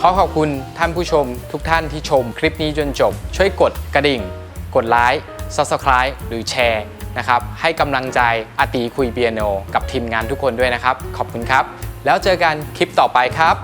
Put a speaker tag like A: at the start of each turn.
A: ขอขอบคุณท่านผู้ชมทุกท่านที่ชมคลิปนี้จนจบ ช่วยกดกระดิ่ง กดไลค์ Subscribe หรือแชร์นะครับ ให้กำลังใจอาตีคุยเปียโน กับทีมงานทุกคนด้วยนะครับ ขอบคุณครับ แล้วเจอกันคลิปต่อไปครับ